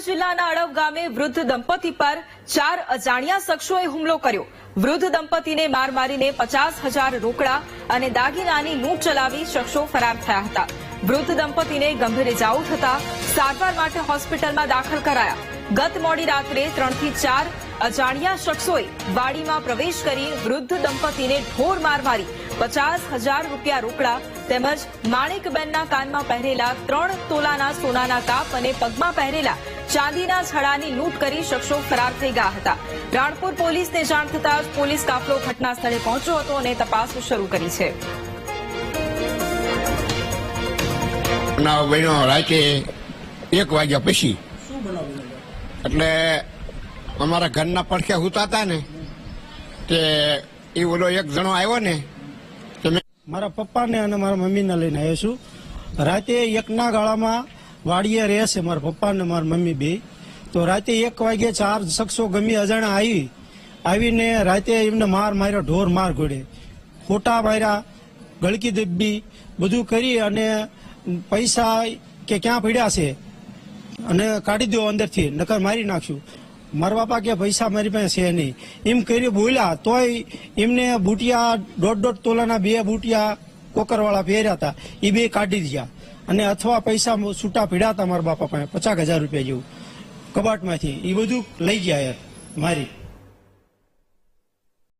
જિલ્લાના અડવ ગામે વૃદ્ધ દંપતી પર ચાર અજાણ્યા શખ્સોએ હુમલો કર્યો. વૃદ્ધ દંપતીને માર મારીને પચાસ હજાર રોકડા અને દાગીનાની લૂંટ ચલાવી શખ્સો ફરાર થયા હતા. વૃદ્ધ દંપતીને ગંભીર ઇજાઓ થતા સારવાર માટે હોસ્પિટલમાં દાખલ કરાયા. ગત મોડી રાત્રે ત્રણથી ચાર અજાણ્યા શખ્સોએ વાડીમાં પ્રવેશ કરી વૃદ્ધ દંપતીને ઢોર માર મારી પચાસ હજાર રૂપિયા રોકડા તેમજ માણેકબેનના કાનમાં પહેરેલા ત્રણ તોલાના સોનાના કાપ અને પગમાં પહેરેલા ચાંદીના છડાની લૂંટ કરી શખ્સો ફરાર થઈ ગયા હતા. રાણપુર પોલીસને જાણ થતાં જ પોલીસ કાફલો ઘટના સ્થળે પહોંચ્યો હતો અને તપાસ શરૂ કરી છે. બન્યો રાતે એક વાગ્યા પછી. એટલે અમારા ઘરના પડખે હુતા હતા ને તે એ ઓલો એક જણો આવ્યો ને તે મેં મારા પપ્પાને અને મારા મમ્મીને લઈને આવ્યો છું. રાતે એકના ગાળામાં વાડીએ રહેશે મારા પપ્પા ને મારા મમ્મી બે. તો રાતે એક વાગે ચાર શખ્સો ગમી અજાણા આવી. આવીને રાતે એમને માર માર્યો, ઢોર માર ઘોડે ખોટા માર્યા ગળકી દબ્બી બધું કરી અને પૈસા કે ક્યાં પડ્યા છે અને કાઢી દો અંદરથી, નકર મારી નાખશું. મારા બાપા કે પૈસા મારી પાસે છે નહીં. એમ કરી બોલ્યા, તોય એમને બુટિયા દોઢ દોઢ તોલાના બે બુટિયા કોકરવાળા પહેર્યા હતા. એ બે કાઢી દીધા અને અથવા પૈસા છૂટા પીડાતા મારા બાપા પાસે પચાસ હજાર રૂપિયા જેવું કબાટમાંથી. એ બધું લઈ ગયા યાર મારી.